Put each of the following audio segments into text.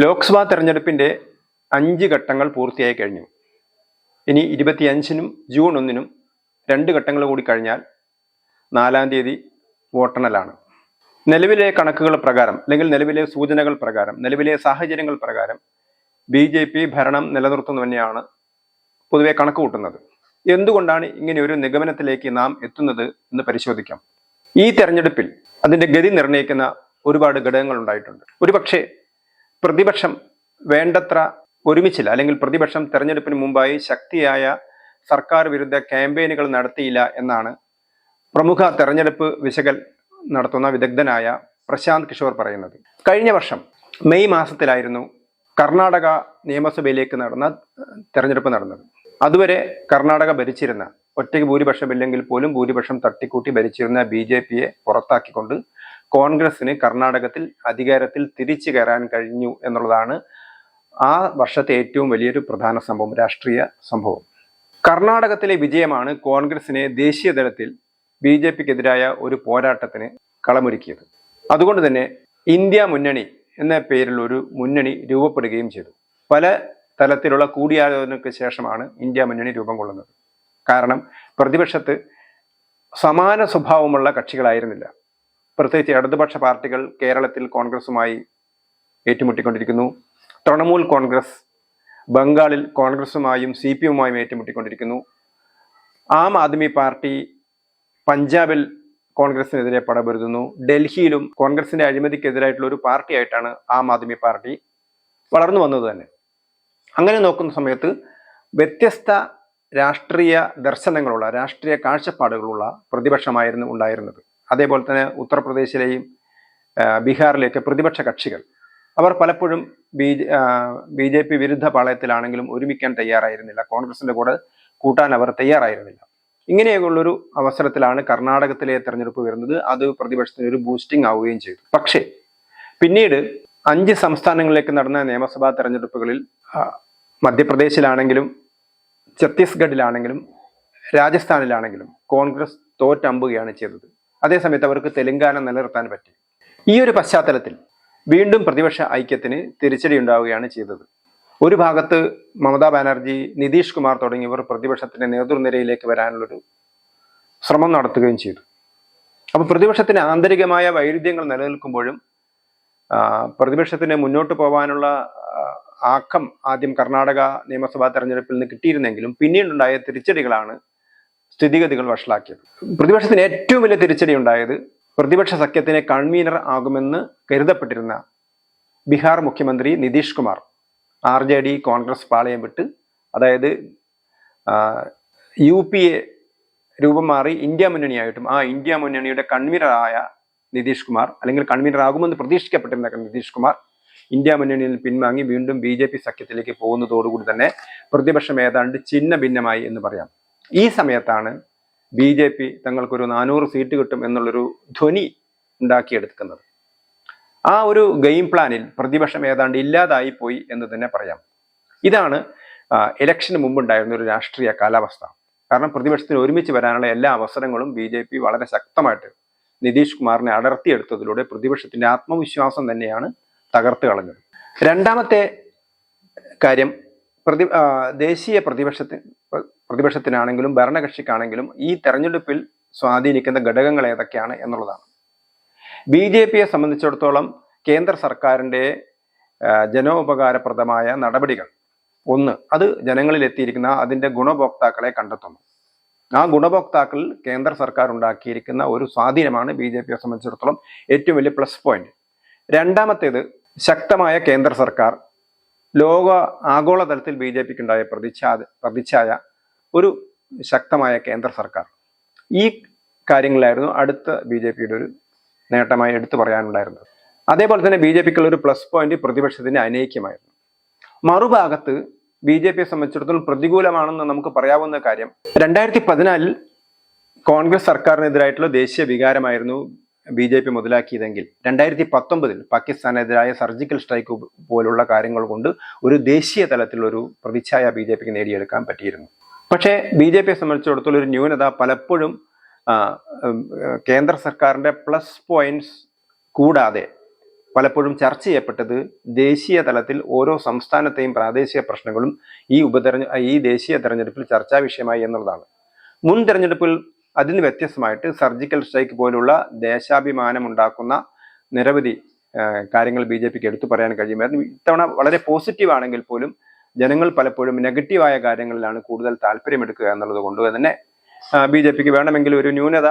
ലോക്സഭാ തെരഞ്ഞെടുപ്പിന്റെ അഞ്ച് ഘട്ടങ്ങൾ പൂർത്തിയായി കഴിഞ്ഞു. ഇനി ഇരുപത്തിയഞ്ചിനും ജൂൺ ഒന്നിനും രണ്ട് ഘട്ടങ്ങൾ കൂടി കഴിഞ്ഞാൽ നാലാം തീയതി വോട്ടെണ്ണലാണ്. നിലവിലെ കണക്കുകൾ പ്രകാരം അല്ലെങ്കിൽ നിലവിലെ സൂചനകൾ പ്രകാരം നിലവിലെ സാഹചര്യങ്ങൾ പ്രകാരം ബി ജെ പി ഭരണം നിലനിർത്തുന്നു തന്നെയാണ് പൊതുവെ കണക്ക് കൂട്ടുന്നത്. എന്തുകൊണ്ടാണ് ഇങ്ങനെ ഒരു നിഗമനത്തിലേക്ക് നാം എത്തുന്നത് എന്ന് പരിശോധിക്കാം. ഈ തെരഞ്ഞെടുപ്പിൽ അതിന്റെ ഗതി നിർണയിക്കുന്ന ഒരുപാട് ഘടകങ്ങൾ ഉണ്ടായിട്ടുണ്ട്. ഒരുപക്ഷെ പ്രതിപക്ഷം വേണ്ടത്ര ഒരുമിച്ചില്ല. അല്ലെങ്കിൽ പ്രതിപക്ഷം തെരഞ്ഞെടുപ്പിന് മുമ്പായി ശക്തിയായ സർക്കാർ വിരുദ്ധ ക്യാമ്പയിനുകൾ നടത്തിയില്ല എന്നാണ് പ്രമുഖ തെരഞ്ഞെടുപ്പ് വിശകൽ നടത്തുന്ന വിദഗ്ധനായ പ്രശാന്ത് കിഷോർ പറയുന്നത്. കഴിഞ്ഞ വർഷം മെയ് മാസത്തിലായിരുന്നു കർണാടക നിയമസഭയിലേക്ക് നടന്ന തെരഞ്ഞെടുപ്പ് നടന്നത്. അതുവരെ കർണാടക ഭരിച്ചിരുന്ന ഒറ്റയ്ക്ക് ഭൂരിപക്ഷമില്ലെങ്കിൽ പോലും ഭൂരിപക്ഷം തട്ടിക്കൂട്ടി ഭരിച്ചിരുന്ന ബി ജെ പിയെ പുറത്താക്കിക്കൊണ്ട് കോൺഗ്രസിന് കർണാടകത്തിൽ അധികാരത്തിൽ തിരിച്ചു കയറാൻ കഴിഞ്ഞു എന്നുള്ളതാണ് ആ വർഷത്തെ ഏറ്റവും വലിയൊരു പ്രധാന സംഭവം രാഷ്ട്രീയ സംഭവം. കർണാടകത്തിലെ വിജയമാണ് കോൺഗ്രസിനെ ദേശീയ തലത്തിൽ ബി ജെ പിക്കെതിരായ ഒരു പോരാട്ടത്തിന് കളമൊരുക്കിയത്. അതുകൊണ്ട് തന്നെ ഇന്ത്യ മുന്നണി എന്ന പേരിൽ ഒരു മുന്നണി രൂപപ്പെടുകയും ചെയ്തു. പല തലത്തിലുള്ള കൂടിയാലോചനയ്ക്ക് ശേഷമാണ് ഇന്ത്യ മുന്നണി രൂപം കൊള്ളുന്നത്. കാരണം പ്രതിപക്ഷത്ത് സമാന സ്വഭാവമുള്ള കക്ഷികളായിരുന്നില്ല. പ്രത്യേകിച്ച് ഇടതുപക്ഷ പാർട്ടികൾ കേരളത്തിൽ കോൺഗ്രസുമായി ഏറ്റുമുട്ടിക്കൊണ്ടിരിക്കുന്നു. തൃണമൂൽ കോൺഗ്രസ് ബംഗാളിൽ കോൺഗ്രസുമായും സി പി എമ്മുമായും ഏറ്റുമുട്ടിക്കൊണ്ടിരിക്കുന്നു. ആം ആദ്മി പാർട്ടി പഞ്ചാബിൽ കോൺഗ്രസിനെതിരെ പടപൊരുതുന്നു. ഡൽഹിയിലും കോൺഗ്രസിന്റെ അഴിമതിക്കെതിരായിട്ടുള്ള ഒരു പാർട്ടിയായിട്ടാണ് ആം ആദ്മി പാർട്ടി വളർന്നു വന്നത് തന്നെ. അങ്ങനെ നോക്കുന്ന സമയത്ത് വ്യത്യസ്ത രാഷ്ട്രീയ ദർശനങ്ങളുള്ള രാഷ്ട്രീയ കാഴ്ചപ്പാടുകളുള്ള പ്രതിപക്ഷമായിരുന്നു ഉണ്ടായിരുന്നത്. അതേപോലെ തന്നെ ഉത്തർപ്രദേശിലെയും ബീഹാറിലെയൊക്കെ പ്രതിപക്ഷ കക്ഷികൾ. അവർ പലപ്പോഴും ബി ബി ജെ പി വിരുദ്ധ പാളയത്തിലാണെങ്കിലും ഒരുമിക്കാൻ തയ്യാറായിരുന്നില്ല. കോൺഗ്രസിന്റെ കൂടെ കൂട്ടാൻ അവർ തയ്യാറായിരുന്നില്ല. ഇങ്ങനെയൊക്കെയുള്ളൊരു അവസരത്തിലാണ് കർണാടകത്തിലെ തെരഞ്ഞെടുപ്പ് വരുന്നത്. അത് പ്രതിപക്ഷത്തിന് ഒരു ബൂസ്റ്റിംഗ് ആവുകയും ചെയ്തു. പക്ഷേ പിന്നീട് അഞ്ച് സംസ്ഥാനങ്ങളിലേക്ക് നടന്ന നിയമസഭാ തെരഞ്ഞെടുപ്പുകളിൽ മധ്യപ്രദേശിലാണെങ്കിലും ഛത്തീസ്ഗഡിലാണെങ്കിലും രാജസ്ഥാനിലാണെങ്കിലും കോൺഗ്രസ് തോറ്റമ്പുകയാണ് ചെയ്തത്. അതേസമയത്ത് അവർക്ക് തെലങ്കാന നിലനിർത്താൻ പറ്റി. ഈ ഒരു പശ്ചാത്തലത്തിൽ വീണ്ടും പ്രതിപക്ഷ ഐക്യത്തിന് തിരിച്ചടി ഉണ്ടാവുകയാണ് ചെയ്തത്. ഒരു ഭാഗത്ത് മമതാ ബാനർജി നിതീഷ് കുമാർ തുടങ്ങിയവർ പ്രതിപക്ഷത്തിന്റെ നേതൃനിരയിലേക്ക് വരാനുള്ളൊരു ശ്രമം നടത്തുകയും ചെയ്തു. അപ്പൊ പ്രതിപക്ഷത്തിന് ആന്തരികമായ വൈരുദ്ധ്യങ്ങൾ നിലനിൽക്കുമ്പോഴും പ്രതിപക്ഷത്തിന് മുന്നോട്ട് പോകാനുള്ള ആക്കം ആദ്യം കർണാടക നിയമസഭാ തെരഞ്ഞെടുപ്പിൽ നിന്ന് കിട്ടിയിരുന്നെങ്കിലും പിന്നീടുണ്ടായ തിരിച്ചടികളാണ് സ്ഥിതിഗതികൾ വഷളാക്കിയത്. പ്രതിപക്ഷത്തിന് ഏറ്റവും വലിയ തിരിച്ചടി ഉണ്ടായത് പ്രതിപക്ഷ സഖ്യത്തിന് കൺവീനർ ആകുമെന്ന് കരുതപ്പെട്ടിരുന്ന ബീഹാർ മുഖ്യമന്ത്രി Nitish Kumar R J D Congress പാളയം വിട്ട് അതായത് യു പി എ രൂപം മാറി ഇന്ത്യ മുന്നണിയായിട്ടും ആ ഇന്ത്യ മുന്നണിയുടെ കൺവീനറായ നിതീഷ് കുമാർ അല്ലെങ്കിൽ കൺവീനർ ആകുമെന്ന് പ്രതീക്ഷിക്കപ്പെട്ടിരുന്ന നിതീഷ് കുമാർ ഇന്ത്യ മുന്നണിയിൽ പിൻവാങ്ങി വീണ്ടും ബി ജെ പി സഖ്യത്തിലേക്ക് പോകുന്നതോടുകൂടി തന്നെ പ്രതിപക്ഷം ഏതാണ്ട് ചിഹ്ന ഭിന്നമായി എന്ന് പറയാം. ഈ സമയത്താണ് ബി ജെ പി തങ്ങൾക്കൊരു നാനൂറ് സീറ്റ് കിട്ടും എന്നുള്ളൊരു ധ്വനി ഉണ്ടാക്കിയെടുക്കുന്നത്. ആ ഒരു ഗെയിം പ്ലാനിൽ പ്രതിപക്ഷം ഏതാണ്ട് ഇല്ലാതായി പോയി എന്ന് തന്നെ പറയാം. ഇതാണ് ഇലക്ഷന് മുമ്പുണ്ടായിരുന്ന ഒരു രാഷ്ട്രീയ കാലാവസ്ഥ. കാരണം പ്രതിപക്ഷത്തിന് ഒരുമിച്ച് വരാനുള്ള എല്ലാ അവസരങ്ങളും ബി ജെ പി വളരെ ശക്തമായിട്ട് നിതീഷ് കുമാറിനെ അടർത്തിയെടുത്തതിലൂടെ പ്രതിപക്ഷത്തിന്റെ ആത്മവിശ്വാസം തന്നെയാണ് തകർത്ത് കളഞ്ഞത്. രണ്ടാമത്തെ കാര്യം പ്രതി ദേശീയ പ്രതിപക്ഷത്തിന് പ്രതിപക്ഷത്തിനാണെങ്കിലും ഭരണകക്ഷിക്കാണെങ്കിലും ഈ തെരഞ്ഞെടുപ്പിൽ സ്വാധീനിക്കുന്ന ഘടകങ്ങൾ ഏതൊക്കെയാണ് എന്നുള്ളതാണ്. ബി ജെ പിയെ സംബന്ധിച്ചിടത്തോളം കേന്ദ്ര സർക്കാരിന്റെ ജനോപകാരപ്രദമായ നടപടികൾ. ഒന്ന് അത് ജനങ്ങളിൽ എത്തിയിരിക്കുന്ന അതിന്റെ ഗുണഭോക്താക്കളെ കണ്ടെത്തുന്നു. ആ ഗുണഭോക്താക്കൾ കേന്ദ്ര സർക്കാർ ഉണ്ടാക്കിയിരിക്കുന്ന ഒരു സ്വാധീനമാണ് ബി ജെ പിയെ സംബന്ധിച്ചിടത്തോളം ഏറ്റവും വലിയ പ്ലസ് പോയിന്റ്. രണ്ടാമത്തേത് ശക്തമായ കേന്ദ്ര സർക്കാർ ലോക ആഗോളതലത്തിൽ ബി ജെ പിക്ക് ഉണ്ടായ പ്രതിച്ഛാ പ്രതിച്ഛായ ഒരു ശക്തമായ കേന്ദ്ര സർക്കാർ. ഈ കാര്യങ്ങളായിരുന്നു അടുത്ത ബി ജെ പിയുടെ ഒരു നേട്ടമായി എടുത്തു പറയാനുണ്ടായിരുന്നത്. അതേപോലെ തന്നെ ബി ജെ പിക്കുള്ള ഒരു പ്ലസ് പോയിന്റ് പ്രതിപക്ഷത്തിന്റെ അനൈക്യമായിരുന്നു. മറുഭാഗത്ത് ബി ജെ പിയെ സംബന്ധിച്ചിടത്തോളം പ്രതികൂലമാണെന്ന് നമുക്ക് പറയാവുന്ന കാര്യം രണ്ടായിരത്തി പതിനാലിൽ കോൺഗ്രസ് സർക്കാരിനെതിരായിട്ടുള്ള ദേശീയ വികാരമായിരുന്നു ബി ജെ പി മുതലാക്കിയതെങ്കിൽ രണ്ടായിരത്തി പത്തൊമ്പതിൽ പാകിസ്ഥാനെതിരായ സർജിക്കൽ സ്ട്രൈക്ക് പോലുള്ള കാര്യങ്ങൾ കൊണ്ട് ഒരു ദേശീയ തലത്തിലുള്ള ഒരു പ്രതിച്ഛായ ബി ജെ പിക്ക് നേടിയെടുക്കാൻ പറ്റിയിരുന്നു. പക്ഷേ ബി ജെ പിയെ സംബന്ധിച്ചിടത്തോളം ഒരു ന്യൂനത പലപ്പോഴും കേന്ദ്ര സർക്കാരിന്റെ പ്ലസ് പോയിന്റ്സ് കൂടാതെ പലപ്പോഴും ചർച്ച ചെയ്യപ്പെട്ടത് ദേശീയ തലത്തിൽ ഓരോ സംസ്ഥാനത്തെയും പ്രാദേശിക പ്രശ്നങ്ങളും ഈ ഉപതെരഞ്ഞ ഈ ദേശീയ തെരഞ്ഞെടുപ്പിൽ ചർച്ചാ വിഷയമായി എന്നുള്ളതാണ്. മുൻ തെരഞ്ഞെടുപ്പിൽ അതിന് വ്യത്യസ്തമായിട്ട് സർജിക്കൽ സ്ട്രൈക്ക് പോലുള്ള ദേശാഭിമാനം ഉണ്ടാക്കുന്ന നിരവധി കാര്യങ്ങൾ ബി ജെ പിക്ക് എടുത്തു പറയാൻ കഴിയുമായിരുന്നു. ഇത്തവണ വളരെ പോസിറ്റീവ് ആണെങ്കിൽ പോലും ജനങ്ങൾ പലപ്പോഴും നെഗറ്റീവായ കാര്യങ്ങളിലാണ് കൂടുതൽ താല്പര്യമെടുക്കുക എന്നുള്ളത് കൊണ്ട് തന്നെ ബി ജെ പിക്ക് വേണമെങ്കിൽ ഒരു ന്യൂനത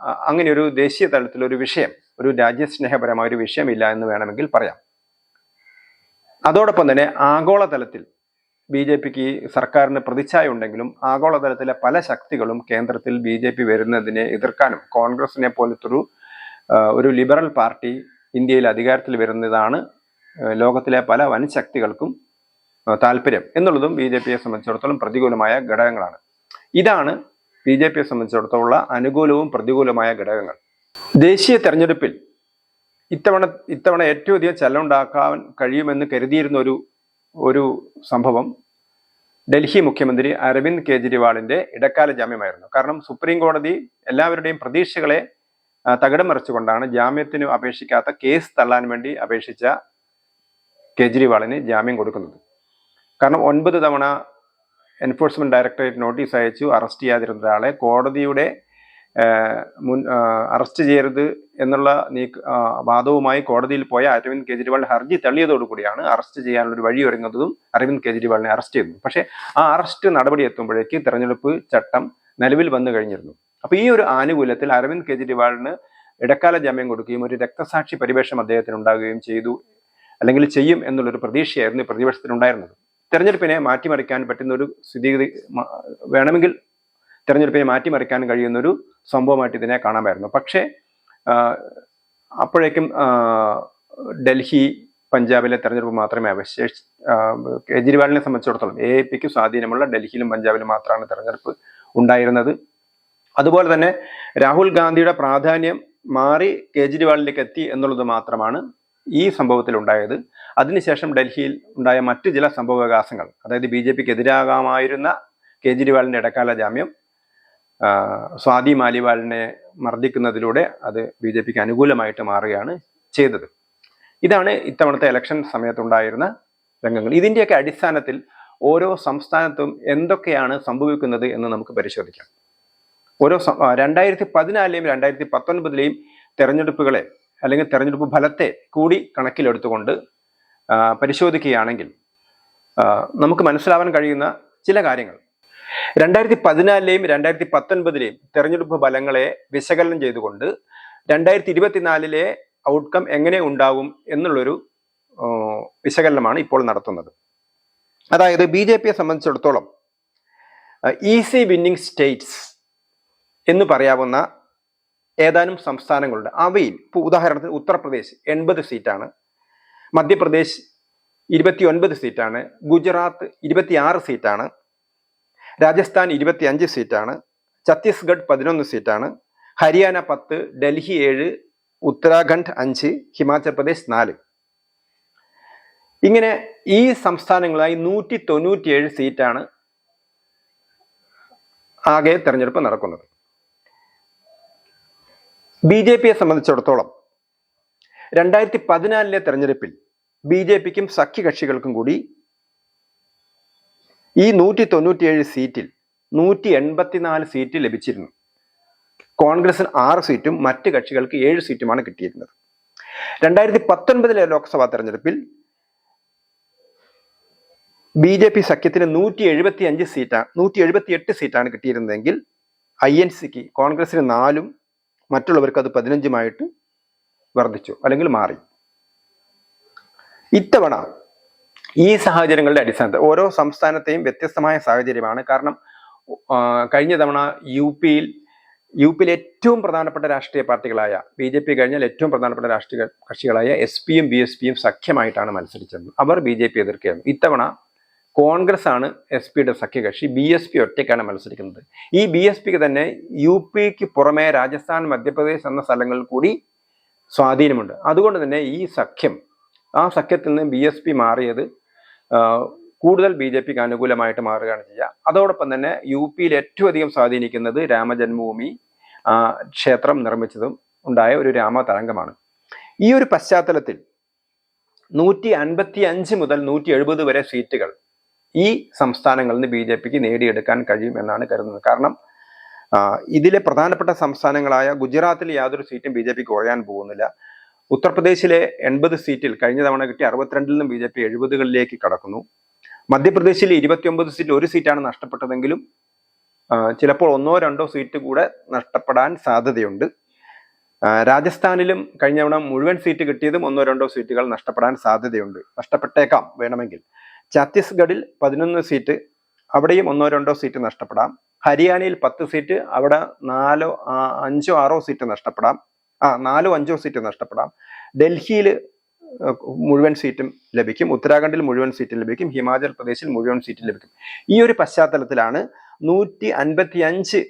അങ്ങനെ ഒരു ദേശീയ തലത്തിൽ ഒരു വിഷയം ഒരു രാജ്യസ്നേഹപരമായ ഒരു വിഷയമില്ല എന്ന് വേണമെങ്കിൽ പറയാം. അതോടൊപ്പം തന്നെ ആഗോളതലത്തിൽ ബി ജെ പിക്ക് സർക്കാരിന് പ്രതിച്ഛായ ഉണ്ടെങ്കിലും ആഗോളതലത്തിലെ പല ശക്തികളും കേന്ദ്രത്തിൽ ബി ജെ പി വരുന്നതിനെ എതിർക്കാനും കോൺഗ്രസിനെ പോലത്തൊരു ഒരു ലിബറൽ പാർട്ടി ഇന്ത്യയിൽ അധികാരത്തിൽ വരുന്നതാണ് ലോകത്തിലെ പല വൻ ശക്തികൾക്കും താല്പര്യം എന്നുള്ളതും ബി ജെ പിയെ സംബന്ധിച്ചിടത്തോളം പ്രതികൂലമായ ഘടകങ്ങളാണ്. ഇതാണ് ബി ജെ പിയെ സംബന്ധിച്ചിടത്തോളം അനുകൂലവും പ്രതികൂലമായ ഘടകങ്ങൾ. ദേശീയ തെരഞ്ഞെടുപ്പിൽ ഇത്തവണ ഇത്തവണ ഏറ്റവും അധികം ചെലവുണ്ടാക്കാൻ കഴിയുമെന്ന് കരുതിയിരുന്ന ഒരു ഒരു സംഭവം ഡൽഹി മുഖ്യമന്ത്രി അരവിന്ദ് കെജ്രിവാളിന്റെ ഇടക്കാല ജാമ്യമായിരുന്നു. കാരണം സുപ്രീം കോടതി എല്ലാവരുടെയും പ്രതീക്ഷകളെ തകിടം മറിച്ചുകൊണ്ടാണ് ജാമ്യത്തിന് അപേക്ഷിക്കാത്ത കേസ് തള്ളാൻ വേണ്ടി അപേക്ഷിച്ച കെജ്രിവാളിന് ജാമ്യം കൊടുക്കുന്നത്. കാരണം ഒൻപത് തവണ എൻഫോഴ്സ്മെന്റ് ഡയറക്ടറേറ്റ് നോട്ടീസ് അയച്ചു അറസ്റ്റ് ചെയ്യാതിരുന്ന ഒരാളെ കോടതിയുടെ മുൻ അറസ്റ്റ് ചെയ്യരുത് എന്നുള്ള നീക്ക വാദവുമായി കോടതിയിൽ പോയ അരവിന്ദ് കെജ്രിവാൾ ഹർജി തള്ളിയതോടുകൂടിയാണ് അറസ്റ്റ് ചെയ്യാനുള്ള ഒരു വഴി ഒരുങ്ങുന്നതും അരവിന്ദ് കെജ്രിവാളിനെ അറസ്റ്റ് ചെയ്തു പക്ഷേ ആ അറസ്റ്റ് നടപടി എത്തുമ്പോഴേക്ക് തെരഞ്ഞെടുപ്പ് ചട്ടം നിലവിൽ വന്നു കഴിഞ്ഞിരുന്നു. അപ്പൊ ഈ ഒരു ആനുകൂല്യത്തിൽ അരവിന്ദ് കെജ്രിവാളിന് ഇടക്കാല ജാമ്യം കൊടുക്കുകയും ഒരു രക്തസാക്ഷി പരിവേഷം അദ്ദേഹത്തിന് ഉണ്ടാകുകയും ചെയ്തു അല്ലെങ്കിൽ ചെയ്യും എന്നുള്ളൊരു പ്രതീക്ഷയായിരുന്നു പ്രതിപക്ഷത്തിനുണ്ടായിരുന്നത്. തെരഞ്ഞെടുപ്പിനെ മാറ്റിമറിക്കാൻ പറ്റുന്ന ഒരു സ്ഥിതിഗതി വേണമെങ്കിൽ തെരഞ്ഞെടുപ്പിനെ മാറ്റിമറിക്കാൻ കഴിയുന്ന ഒരു സംഭവമായിട്ട് ഇതിനെ കാണാമായിരുന്നു. പക്ഷേ അപ്പോഴേക്കും ഡൽഹി പഞ്ചാബിലെ തെരഞ്ഞെടുപ്പ് മാത്രമേ അവശേഷി കേജ്രിവാളിനെ സംബന്ധിച്ചിടത്തോളം എ പിക്ക് സ്വാധീനമുള്ള ഡൽഹിയിലും പഞ്ചാബിലും മാത്രമാണ് തെരഞ്ഞെടുപ്പ് ഉണ്ടായിരുന്നത്. അതുപോലെ തന്നെ രാഹുൽ ഗാന്ധിയുടെ പ്രാധാന്യം മാറി കേജ്രിവാളിലേക്ക് എത്തി എന്നുള്ളത് മാത്രമാണ് ഈ സംഭവത്തിൽ ഉണ്ടായത് അതിനുശേഷം ഡൽഹിയിൽ ഉണ്ടായ മറ്റു ചില സംഭവവികാസങ്ങൾ. അതായത് ബി ജെ പിക്ക് എതിരാകാമായിരുന്ന കേജ്രിവാളിന്റെ ഇടക്കാല ജാമ്യം സ്വാതി മാലിവാളിനെ മർദ്ദിക്കുന്നതിലൂടെ അത് ബി ജെ പിക്ക് അനുകൂലമായിട്ട് മാറുകയാണ് ചെയ്തത്. ഇതാണ് ഇത്തവണത്തെ ഇലക്ഷൻ സമയത്തുണ്ടായിരുന്ന രംഗങ്ങൾ. ഇതിന്റെയൊക്കെ അടിസ്ഥാനത്തിൽ ഓരോ സംസ്ഥാനത്തും എന്തൊക്കെയാണ് സംഭവിക്കുന്നത് എന്ന് നമുക്ക് പരിശോധിക്കാം. ഓരോ രണ്ടായിരത്തി പതിനാലിലെയും രണ്ടായിരത്തി പത്തൊൻപതിലെയും തെരഞ്ഞെടുപ്പുകളെ അല്ലെങ്കിൽ തെരഞ്ഞെടുപ്പ് ഫലത്തെ കൂടി കണക്കിലെടുത്തുകൊണ്ട് പരിശോധിക്കുകയാണെങ്കിൽ നമുക്ക് മനസ്സിലാവാൻ കഴിയുന്ന ചില കാര്യങ്ങൾ. രണ്ടായിരത്തി പതിനാലിലെയും രണ്ടായിരത്തി പത്തൊൻപതിലെയും തെരഞ്ഞെടുപ്പ് ഫലങ്ങളെ വിശകലനം ചെയ്തുകൊണ്ട് രണ്ടായിരത്തി ഇരുപത്തിനാലിലെ ഔട്ട്കം എങ്ങനെ ഉണ്ടാകും എന്നുള്ളൊരു വിശകലനമാണ് ഇപ്പോൾ നടത്തുന്നത്. അതായത് ബി ജെ പിയെ സംബന്ധിച്ചിടത്തോളം ഈസി വിന്നിംഗ് സ്റ്റേറ്റ്സ് എന്ന് പറയാവുന്ന ഏതാനും സംസ്ഥാനങ്ങളുണ്ട് അവയിൽ ഇപ്പോൾ ഉദാഹരണത്തിന് ഉത്തർപ്രദേശ് എൺപത് സീറ്റാണ് മധ്യപ്രദേശ് ഇരുപത്തി ഒൻപത് സീറ്റാണ് ഗുജറാത്ത് ഇരുപത്തിയാറ് സീറ്റാണ് രാജസ്ഥാൻ ഇരുപത്തിയഞ്ച് സീറ്റാണ് ഛത്തീസ്ഗഡ് പതിനൊന്ന് സീറ്റാണ് ഹരിയാന പത്ത് ഡൽഹി ഏഴ് ഉത്തരാഖണ്ഡ് അഞ്ച് ഹിമാചൽ പ്രദേശ് നാല്. ഇങ്ങനെ ഈ സംസ്ഥാനങ്ങളായി നൂറ്റി തൊണ്ണൂറ്റിയേഴ് സീറ്റാണ് ആകെ തെരഞ്ഞെടുപ്പ് നടക്കുന്നത്. ബി ജെ പിയെ സംബന്ധിച്ചിടത്തോളം രണ്ടായിരത്തി പതിനാലിലെ തെരഞ്ഞെടുപ്പിൽ ബി ജെ പിക്കും സഖ്യകക്ഷികൾക്കും കൂടി ഈ നൂറ്റി തൊണ്ണൂറ്റിയേഴ് സീറ്റിൽ നൂറ്റി എൺപത്തിനാല് സീറ്റ് ലഭിച്ചിരുന്നു. കോൺഗ്രസിന് ആറ് സീറ്റും മറ്റ് കക്ഷികൾക്ക് ഏഴ് സീറ്റുമാണ് കിട്ടിയിരുന്നത്. രണ്ടായിരത്തി പത്തൊൻപതിലെ ലോക്സഭാ തെരഞ്ഞെടുപ്പിൽ ബി ജെ പി സഖ്യത്തിന് നൂറ്റി എഴുപത്തി അഞ്ച് സീറ്റാണ് നൂറ്റി എഴുപത്തി എട്ട് സീറ്റാണ് കിട്ടിയിരുന്നതെങ്കിൽ ഐ എൻ സിക്ക് കോൺഗ്രസിന് നാലും മറ്റുള്ളവർക്ക് അത് പതിനഞ്ചുമായിട്ട് വർദ്ധിച്ചു അല്ലെങ്കിൽ മാറി. ഇത്തവണ ഈ സാഹചര്യങ്ങളുടെ അടിസ്ഥാനത്തിൽ ഓരോ സംസ്ഥാനത്തെയും വ്യത്യസ്തമായ സാഹചര്യമാണ്. കാരണം കഴിഞ്ഞ തവണ യു പിയിൽ യു പിയിലെ ഏറ്റവും പ്രധാനപ്പെട്ട രാഷ്ട്രീയ പാർട്ടികളായ ബി ജെ പി കഴിഞ്ഞാൽ ഏറ്റവും പ്രധാനപ്പെട്ട രാഷ്ട്രീയ കക്ഷികളായ എസ് പിയും ബി എസ് പിയും സഖ്യമായിട്ടാണ് മത്സരിച്ചത്. അവർ ബി ജെ പി എതിർക്കുകയായിരുന്നു. ഇത്തവണ കോൺഗ്രസ് ആണ് എസ് പിയുടെ സഖ്യകക്ഷി ബി എസ് പി ഒറ്റയ്ക്കാണ് മത്സരിക്കുന്നത്. ഈ ബി എസ് പിക്ക് തന്നെ യു പിക്ക് പുറമെ രാജസ്ഥാൻ മധ്യപ്രദേശ് എന്ന സ്ഥലങ്ങളിൽ കൂടി സ്വാധീനമുണ്ട്. അതുകൊണ്ട് തന്നെ ഈ സഖ്യം ആ സഖ്യത്തിൽ നിന്ന് ബി എസ് പി മാറിയത് കൂടുതൽ ബി ജെ പിക്ക് അനുകൂലമായിട്ട് മാറുകയാണ് ചെയ്യുക. അതോടൊപ്പം തന്നെ യു പിയിൽ ഏറ്റവും അധികം സ്വാധീനിക്കുന്നത് രാമജന്മഭൂമി ക്ഷേത്രം നിർമ്മിച്ചതും ഉണ്ടായ ഒരു രാമ തരംഗമാണ്. ഈ ഒരു പശ്ചാത്തലത്തിൽ നൂറ്റി അൻപത്തി അഞ്ച് മുതൽ നൂറ്റി എഴുപത് വരെ സീറ്റുകൾ ഈ സംസ്ഥാനങ്ങളിൽ നിന്ന് ബി ജെ പിക്ക് നേടിയെടുക്കാൻ കഴിയും എന്നാണ് കരുതുന്നത്. കാരണം ഇതിലെ പ്രധാനപ്പെട്ട സംസ്ഥാനങ്ങളായ ഗുജറാത്തിൽ യാതൊരു സീറ്റും ബി ജെ പിക്ക് കുറയാൻ പോകുന്നില്ല. ഉത്തർപ്രദേശിലെ എൺപത് സീറ്റിൽ കഴിഞ്ഞ തവണ കിട്ടിയ അറുപത്തിരണ്ടിൽ നിന്നും ബി ജെ പി എഴുപതുകളിലേക്ക് കടക്കുന്നു. മധ്യപ്രദേശിൽ ഇരുപത്തിയൊമ്പത് സീറ്റിൽ ഒരു സീറ്റാണ് നഷ്ടപ്പെട്ടതെങ്കിലും ചിലപ്പോൾ ഒന്നോ രണ്ടോ സീറ്റ് കൂടെ നഷ്ടപ്പെടാൻ സാധ്യതയുണ്ട്. രാജസ്ഥാനിലും കഴിഞ്ഞ തവണ മുഴുവൻ സീറ്റ് കിട്ടിയതും ഒന്നോ രണ്ടോ സീറ്റുകൾ നഷ്ടപ്പെടാൻ സാധ്യതയുണ്ട്. നഷ്ടപ്പെട്ടേക്കാം വേണമെങ്കിൽ. ഛത്തീസ്ഗഡിൽ പതിനൊന്ന് സീറ്റ് അവിടെയും ഒന്നോ രണ്ടോ സീറ്റ് നഷ്ടപ്പെടാം. ഹരിയാനയിൽ പത്ത് സീറ്റ് അവിടെ നാലോ അഞ്ചോ ആറോ സീറ്റ് നഷ്ടപ്പെടാം. ആ നാലോ അഞ്ചോ സീറ്റ് നഷ്ടപ്പെടാം. ഡൽഹിയിൽ മുഴുവൻ സീറ്റും ലഭിക്കും. ഉത്തരാഖണ്ഡിൽ മുഴുവൻ സീറ്റും ലഭിക്കും. ഹിമാചൽ പ്രദേശിൽ മുഴുവൻ സീറ്റും ലഭിക്കും. ഈ ഒരു പശ്ചാത്തലത്തിലാണ് നൂറ്റി അൻപത്തി അഞ്ച്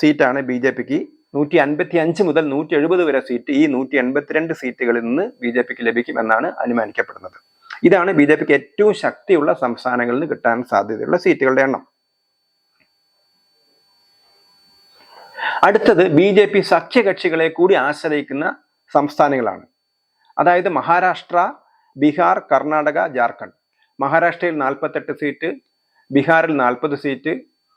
സീറ്റാണ് ബി ജെ പിക്ക്. നൂറ്റി അൻപത്തി അഞ്ച് മുതൽ നൂറ്റി എഴുപത് വരെ സീറ്റ് ഈ നൂറ്റി എൺപത്തിരണ്ട് സീറ്റുകളിൽ നിന്ന് ബി ജെ പിക്ക് ലഭിക്കും എന്നാണ് അനുമാനിക്കപ്പെടുന്നത്. ഇതാണ് ബി ജെ പിക്ക് ഏറ്റവും ശക്തിയുള്ള സംസ്ഥാനങ്ങളിൽ നിന്ന് കിട്ടാൻ സാധ്യതയുള്ള സീറ്റുകളുടെ എണ്ണം. അടുത്തത് ബി ജെ പി സഖ്യകക്ഷികളെ കൂടി ആശ്രയിക്കുന്ന സംസ്ഥാനങ്ങളാണ്. അതായത് മഹാരാഷ്ട്ര ബീഹാർ കർണാടക ജാർഖണ്ഡ്. മഹാരാഷ്ട്രയിൽ നാൽപ്പത്തെട്ട് സീറ്റ് ബീഹാറിൽ നാൽപ്പത് സീറ്റ്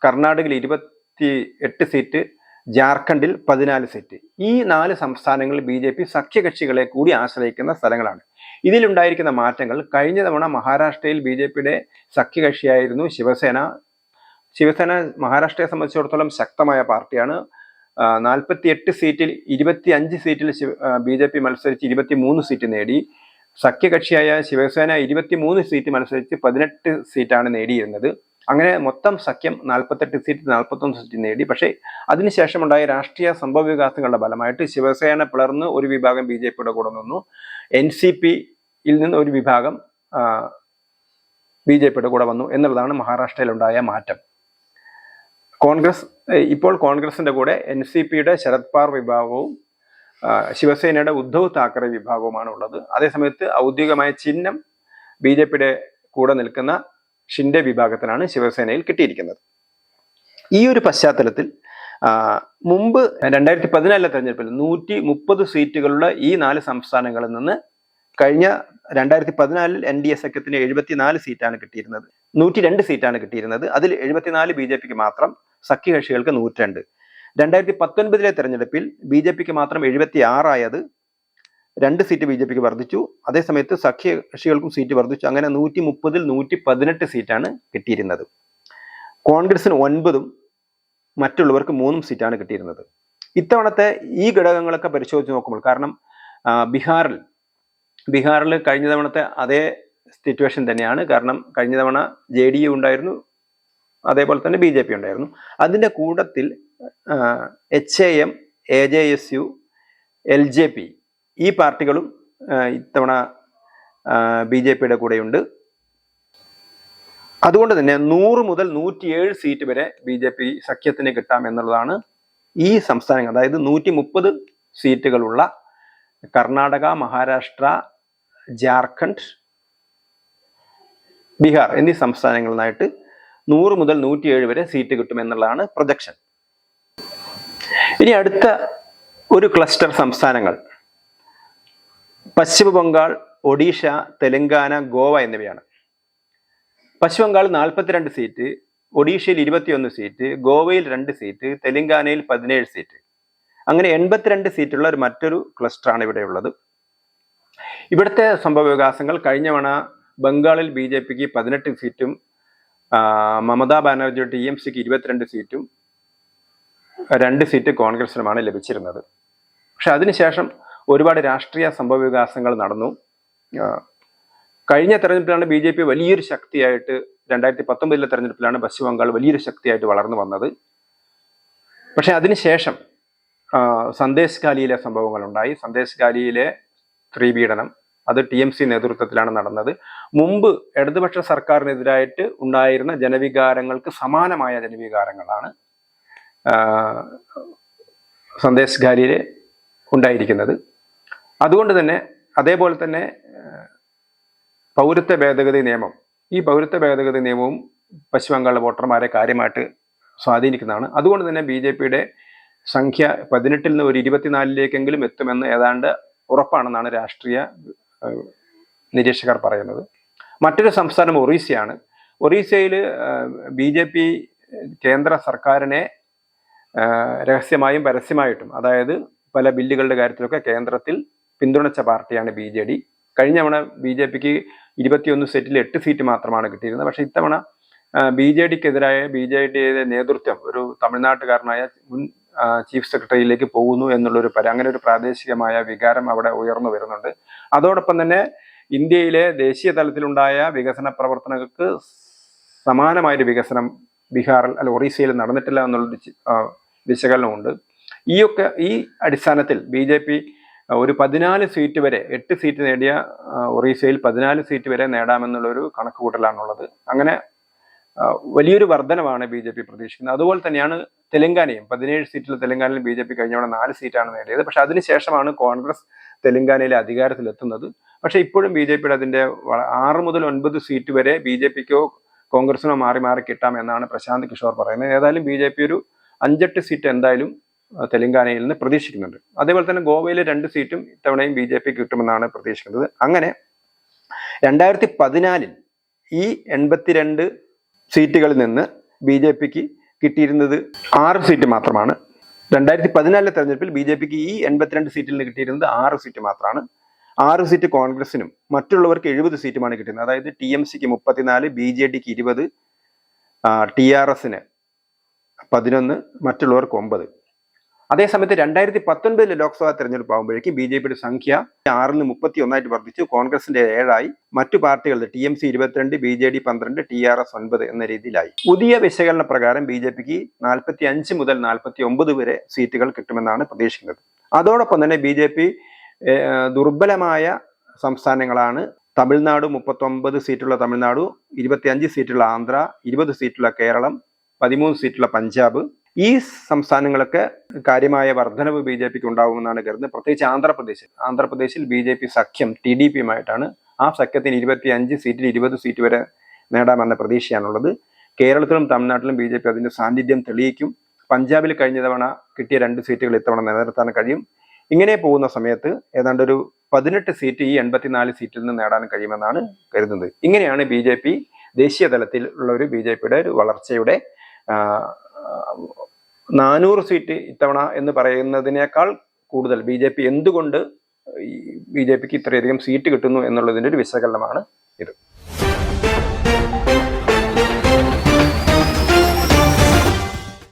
കർണാടകയിൽ ഇരുപത്തി എട്ട് സീറ്റ് ജാർഖണ്ഡിൽ പതിനാല് സീറ്റ്. ഈ നാല് സംസ്ഥാനങ്ങൾ ബി ജെ പി സഖ്യകക്ഷികളെ കൂടി ആശ്രയിക്കുന്ന സ്ഥലങ്ങളാണ്. ഇതിലുണ്ടായിരിക്കുന്ന മാറ്റങ്ങൾ കഴിഞ്ഞ തവണ മഹാരാഷ്ട്രയിൽ ബി ജെ പിയുടെ സഖ്യകക്ഷിയായിരുന്നു ശിവസേന ശിവസേന മഹാരാഷ്ട്രയെ സംബന്ധിച്ചിടത്തോളം ശക്തമായ പാർട്ടിയാണ്. നാൽപ്പത്തി എട്ട് സീറ്റിൽ ഇരുപത്തി അഞ്ച് സീറ്റിൽ ബി ജെ പി മത്സരിച്ച് ഇരുപത്തി മൂന്ന് സീറ്റ് നേടി. സഖ്യകക്ഷിയായ ശിവസേന ഇരുപത്തി മൂന്ന് സീറ്റ് മത്സരിച്ച് പതിനെട്ട് സീറ്റാണ് നേടിയിരുന്നത്. അങ്ങനെ മൊത്തം സഖ്യം നാൽപ്പത്തെട്ട് സീറ്റ് നാൽപ്പത്തൊന്ന് സീറ്റ് നേടി. പക്ഷേ അതിനുശേഷമുണ്ടായ രാഷ്ട്രീയ സംഭവ വികാസങ്ങളുടെ ഫലമായിട്ട് ശിവസേന പിളർന്ന് ഒരു വിഭാഗം ബി ജെ പിയുടെ കൂടെ നിന്നു. എൻ സി പിയിൽ നിന്ന് ഒരു വിഭാഗം ബി ജെ പിയുടെ കൂടെ വന്നു എന്നുള്ളതാണ് മഹാരാഷ്ട്രയിലുണ്ടായ മാറ്റം. കോൺഗ്രസ് ഇപ്പോൾ കോൺഗ്രസിന്റെ കൂടെ എൻ സി പിയുടെ ശരത് പവാർ വിഭാഗവും ശിവസേനയുടെ ഉദ്ധവ് താക്കറെ വിഭാഗവുമാണ് ഉള്ളത് അതേസമയത്ത് ഔദ്യോഗികമായ ചിഹ്നം ബി ജെ പിയുടെ കൂടെ നിൽക്കുന്ന ഷിൻഡെ വിഭാഗത്തിനാണ് ശിവസേനയിൽ കിട്ടിയിരിക്കുന്നത്. ഈ ഒരു പശ്ചാത്തലത്തിൽ മുമ്പ് രണ്ടായിരത്തി പതിനാലിലെ തെരഞ്ഞെടുപ്പിൽ നൂറ്റി മുപ്പത് സീറ്റുകളുള്ള ഈ നാല് സംസ്ഥാനങ്ങളിൽ നിന്ന് കഴിഞ്ഞ രണ്ടായിരത്തി പതിനാലിൽ എൻ ഡി എ സഖ്യത്തിന് എഴുപത്തിനാല് സീറ്റാണ് കിട്ടിയിരുന്നത്. നൂറ്റി രണ്ട് സീറ്റാണ് കിട്ടിയിരുന്നത്. അതിൽ എഴുപത്തിനാല് ബി ജെ പിക്ക് മാത്രം സഖ്യകക്ഷികൾക്ക് നൂറ്റിരണ്ട്. രണ്ടായിരത്തി പത്തൊൻപതിലെ തെരഞ്ഞെടുപ്പിൽ ബി ജെ പിക്ക് മാത്രം എഴുപത്തി ആറായത് രണ്ട് സീറ്റ് ബി ജെ പിക്ക് വർദ്ധിച്ചു. അതേസമയത്ത് സഖ്യകക്ഷികൾക്കും സീറ്റ് വർദ്ധിച്ചു. അങ്ങനെ നൂറ്റി മുപ്പതിൽ നൂറ്റി പതിനെട്ട് സീറ്റാണ് കിട്ടിയിരുന്നത്. കോൺഗ്രസിന് ഒൻപതും മറ്റുള്ളവർക്ക് മൂന്നും സീറ്റാണ് കിട്ടിയിരുന്നത്. ഇത്തവണത്തെ ഈ ഘടകങ്ങളൊക്കെ പരിശോധിച്ച് നോക്കുമ്പോൾ കാരണം ബീഹാറിൽ ബീഹാറിൽ കഴിഞ്ഞ തവണത്തെ അതേ സിറ്റുവേഷൻ തന്നെയാണ്. കാരണം കഴിഞ്ഞ തവണ ജെ ഡി യു ഉണ്ടായിരുന്നു. അതേപോലെ തന്നെ ബി ജെ പി ഉണ്ടായിരുന്നു. അതിന്റെ കൂട്ടത്തിൽ H A M A J S U L J P ഈ പാർട്ടികളും ഇത്തവണ ബി ജെ പിയുടെ കൂടെയുണ്ട്. അതുകൊണ്ട് തന്നെ നൂറ് മുതൽ നൂറ്റിയേഴ് സീറ്റ് വരെ ബി ജെ പി സഖ്യത്തിന് കിട്ടാം എന്നുള്ളതാണ് ഈ സംസ്ഥാനങ്ങൾ. അതായത് നൂറ്റി മുപ്പത് സീറ്റുകളുള്ള കർണാടക മഹാരാഷ്ട്ര ജാർഖണ്ഡ് ബീഹാർ എന്നീ സംസ്ഥാനങ്ങളിൽ നിന്നായിട്ട് നൂറ് മുതൽ നൂറ്റിയേഴ് വരെ സീറ്റ് കിട്ടുമെന്നുള്ളതാണ് പ്രൊജക്ഷൻ ഇനി അടുത്ത ഒരു ക്ലസ്റ്റർ സംസ്ഥാനങ്ങൾ. പശ്ചിമ ബംഗാൾ ഒഡീഷ തെലങ്കാന ഗോവ എന്നിവയാണ്. പശ്ചിമ നാൽപ്പത്തിരണ്ട് സീറ്റ് ഒഡീഷയിൽ ഇരുപത്തിയൊന്ന് സീറ്റ് ഗോവയിൽ രണ്ട് സീറ്റ് തെലങ്കാനയിൽ പതിനേഴ് സീറ്റ് അങ്ങനെ എൺപത്തിരണ്ട് സീറ്റുള്ള ഒരു മറ്റൊരു ക്ലസ്റ്ററാണ് ഇവിടെ ഉള്ളത്. ഇവിടുത്തെ സംഭവ വികാസങ്ങൾ കഴിഞ്ഞ തവണ ബംഗാളിൽ ബി ജെ പിക്ക് പതിനെട്ട് സീറ്റും മമതാ ബാനർജിയുടെ ടി എം സിക്ക് ഇരുപത്തിരണ്ട് സീറ്റും രണ്ട് സീറ്റ് കോൺഗ്രസിനുമാണ് ലഭിച്ചിരുന്നത്. പക്ഷെ അതിനുശേഷം ഒരുപാട് രാഷ്ട്രീയ സംഭവ വികാസങ്ങൾ നടന്നു കഴിഞ്ഞ തെരഞ്ഞെടുപ്പിലാണ് ബി ജെ പി വലിയൊരു ശക്തിയായിട്ട് രണ്ടായിരത്തി പത്തൊമ്പതിലെ തെരഞ്ഞെടുപ്പിലാണ് പശ്ചിമ ബംഗാൾ വലിയൊരു ശക്തിയായിട്ട് വളർന്നു വന്നത്. പക്ഷെ അതിനുശേഷം സന്ദേശ് ഗാലിയിലെ സംഭവങ്ങളുണ്ടായി. സന്ദേശ് ഗാലിയിലെ സ്ത്രീപീഡനം അത് ടി എം സി നേതൃത്വത്തിലാണ് നടന്നത്. മുമ്പ് ഇടതുപക്ഷ സർക്കാരിനെതിരായിട്ട് ഉണ്ടായിരുന്ന ജനവികാരങ്ങൾക്ക് സമാനമായ ജനവികാരങ്ങളാണ് സന്ദേശ് ഖാരിയിൽ ഉണ്ടായിരിക്കുന്നത്. അതുകൊണ്ട് തന്നെ അതേപോലെ തന്നെ പൗരത്വ ഭേദഗതി നിയമം. ഈ പൗരത്വ ഭേദഗതി നിയമവും പശ്ചിമ വോട്ടർമാരെ കാര്യമായിട്ട് സ്വാധീനിക്കുന്നതാണ്. അതുകൊണ്ട് തന്നെ ബി ജെ പിയുടെ സംഖ്യ പതിനെട്ടിൽ നിന്ന് ഒരു ഇരുപത്തിനാലിലേക്കെങ്കിലും എത്തുമെന്ന് ഏതാണ്ട് ഉറപ്പാണെന്നാണ് രാഷ്ട്രീയ നിരീക്ഷകർ പറയുന്നത്. മറ്റൊരു സംസ്ഥാനം ഒറീസയാണ്. ഒറീസയിൽ ബി ജെ പി കേന്ദ്ര സർക്കാരിനെ രഹസ്യമായും പരസ്യമായിട്ടും അതായത് പല ബില്ലുകളുടെ കാര്യത്തിലൊക്കെ കേന്ദ്രത്തിൽ പിന്തുണച്ച പാർട്ടിയാണ് ബി ജെ ഡി. കഴിഞ്ഞ തവണ ബി ജെ പിക്ക് ഇരുപത്തിയൊന്ന് സീറ്റിൽ എട്ട് സീറ്റ് മാത്രമാണ് കിട്ടിയിരുന്നത്. പക്ഷേ ഇത്തവണ ബി ജെ ഡിക്കെതിരായ ബി ജെ ഡിയുടെ നേതൃത്വം ഒരു തമിഴ്നാട്ടുകാരനായ മുൻ ചീഫ് സെക്രട്ടറിയിലേക്ക് പോകുന്നു എന്നുള്ളൊരു പര അങ്ങനെ ഒരു പ്രാദേശികമായ വികാരം അവിടെ ഉയർന്നു വരുന്നുണ്ട്. അതോടൊപ്പം തന്നെ ഇന്ത്യയിലെ ദേശീയ തലത്തിലുണ്ടായ വികസന പ്രവർത്തനങ്ങൾക്ക് സമാനമായൊരു വികസനം ബീഹാറിൽ അല്ല ഒറീസയിൽ നടന്നിട്ടില്ല എന്നുള്ളൊരു വിശകലനമുണ്ട്. ഈ ഈയൊക്കെ ഈ അടിസ്ഥാനത്തിൽ ബി ജെ പി ഒരു പതിനാല് സീറ്റ് വരെ എട്ട് സീറ്റ് നേടിയ ഒറീസയിൽ പതിനാല് സീറ്റ് വരെ നേടാമെന്നുള്ളൊരു കണക്കുകൂട്ടലാണുള്ളത്. അങ്ങനെ വലിയൊരു വർധനമാണ് ബി ജെ പി പ്രതീക്ഷിക്കുന്നത്. അതുപോലെ തന്നെയാണ് തെലങ്കാനയും പതിനേഴ് സീറ്റിൽ തെലങ്കാനയിൽ ബി ജെ പി കഴിഞ്ഞ നാല് സീറ്റാണ് നേടിയത്. പക്ഷെ അതിനുശേഷമാണ് കോൺഗ്രസ് തെലങ്കാനയിലെ അധികാരത്തിലെത്തുന്നത്. പക്ഷെ ഇപ്പോഴും ബി ജെ പിയുടെ അതിന്റെ ആറ് മുതൽ ഒൻപത് സീറ്റ് വരെ ബി ജെ പിക്കോ കോൺഗ്രസിനോ മാറി മാറി കിട്ടാം എന്നാണ് പ്രശാന്ത് കിഷോർ പറയുന്നത്. ഏതായാലും ബി ജെ പി ഒരു അഞ്ചെട്ട് സീറ്റ് എന്തായാലും തെലങ്കാനയിൽ നിന്ന് പ്രതീക്ഷിക്കുന്നുണ്ട്. അതേപോലെ തന്നെ ഗോവയിലെ രണ്ട് സീറ്റും ഇത്തവണയും ബി ജെ പി കിട്ടുമെന്നാണ് പ്രതീക്ഷിക്കുന്നത്. അങ്ങനെ രണ്ടായിരത്തി പതിനാലിൽ ഈ എൺപത്തിരണ്ട് സീറ്റുകളിൽ നിന്ന് ബി ജെ പിക്ക് കിട്ടിയിരുന്നത് ആറ് സീറ്റ് മാത്രമാണ്. രണ്ടായിരത്തി പതിനാലിലെ തെരഞ്ഞെടുപ്പിൽ ബി ജെ പിക്ക് ഈ എൺപത്തിരണ്ട് സീറ്റിൽ നിന്ന് കിട്ടിയിരുന്നത് ആറ് സീറ്റ് മാത്രമാണ്. ആറ് സീറ്റ് കോൺഗ്രസിനും മറ്റുള്ളവർക്ക് എഴുപത് സീറ്റുമാണ് കിട്ടുന്നത് അതായത് ടി എം സിക്ക് മുപ്പത്തിനാല് ബി ജെ ഡിക്ക് ഇരുപത് ടി ആർ എസിന് പതിനൊന്ന് മറ്റുള്ളവർക്ക് ഒമ്പത്. അതേസമയത്ത് രണ്ടായിരത്തി പത്തൊൻപതിലെ ലോക്സഭാ തെരഞ്ഞെടുപ്പ് ആകുമ്പോഴേക്കും ബി ജെ പിയുടെ സംഖ്യ ആറിൽ നിന്ന് മുപ്പത്തി ഒന്നായിട്ട് വർദ്ധിച്ചു. കോൺഗ്രസിന്റെ ഏഴായി. മറ്റു പാർട്ടികളുടെ ടി എം സി ഇരുപത്തിരണ്ട് ബി ജെ ഡി പന്ത്രണ്ട് ടി ആർ എസ് ഒൻപത് എന്ന രീതിയിലായി. പുതിയ വിശകലന പ്രകാരം ബി ജെ പിക്ക് നാൽപ്പത്തി അഞ്ച് മുതൽ നാൽപ്പത്തി ഒമ്പത് വരെ സീറ്റുകൾ കിട്ടുമെന്നാണ് പ്രതീക്ഷിക്കുന്നത്. അതോടൊപ്പം തന്നെ ബി ജെ പി ദുർബലമായ സംസ്ഥാനങ്ങളാണ്. തമിഴ്നാട് മുപ്പത്തൊമ്പത് സീറ്റുള്ള തമിഴ്നാട് ഇരുപത്തിയഞ്ച് സീറ്റുള്ള ആന്ധ്ര ഇരുപത് സീറ്റുള്ള കേരളം പതിമൂന്ന് സീറ്റുള്ള പഞ്ചാബ് ഈ സംസ്ഥാനങ്ങളൊക്കെ കാര്യമായ വർധനവ് ബി ജെ പിക്ക് ഉണ്ടാകുമെന്നാണ് കരുതുന്നത്. പ്രത്യേകിച്ച് ആന്ധ്രാപ്രദേശിൽ. ആന്ധ്രാപ്രദേശിൽ ബി ജെ പി സഖ്യം ടി ഡി പിയുമായിട്ടാണ്. ആ സഖ്യത്തിന് ഇരുപത്തി അഞ്ച് സീറ്റിൽ ഇരുപത് സീറ്റ് വരെ നേടാമെന്ന പ്രതീക്ഷയാണുള്ളത്. കേരളത്തിലും തമിഴ്നാട്ടിലും ബി ജെ പി അതിന്റെ സാന്നിധ്യം തെളിയിക്കും. പഞ്ചാബിൽ കഴിഞ്ഞ തവണ കിട്ടിയ രണ്ട് സീറ്റുകൾ ഇത്തവണ നിലനിർത്താൻ കഴിയും. ഇങ്ങനെ പോകുന്ന സമയത്ത് ഏതാണ്ട് ഒരു പതിനെട്ട് സീറ്റ് ഈ എൺപത്തിനാല് സീറ്റിൽ നിന്ന് നേടാൻ കഴിയുമെന്നാണ് കരുതുന്നത്. ഇങ്ങനെയാണ് ബി ജെ പി ദേശീയ തലത്തിലുള്ള ഒരു ബി ജെ പിയുടെ ഒരു വളർച്ചയുടെ നാനൂറ് സീറ്റ് ഇത്തവണ എന്ന് പറയുന്നതിനേക്കാൾ കൂടുതൽ. ബി ജെ പി എന്തുകൊണ്ട് ബി ജെ പിക്ക് ഇത്രയധികം സീറ്റ് കിട്ടുന്നു എന്നുള്ളതിന്റെ ഒരു വിശകലനമാണ് ഇത്.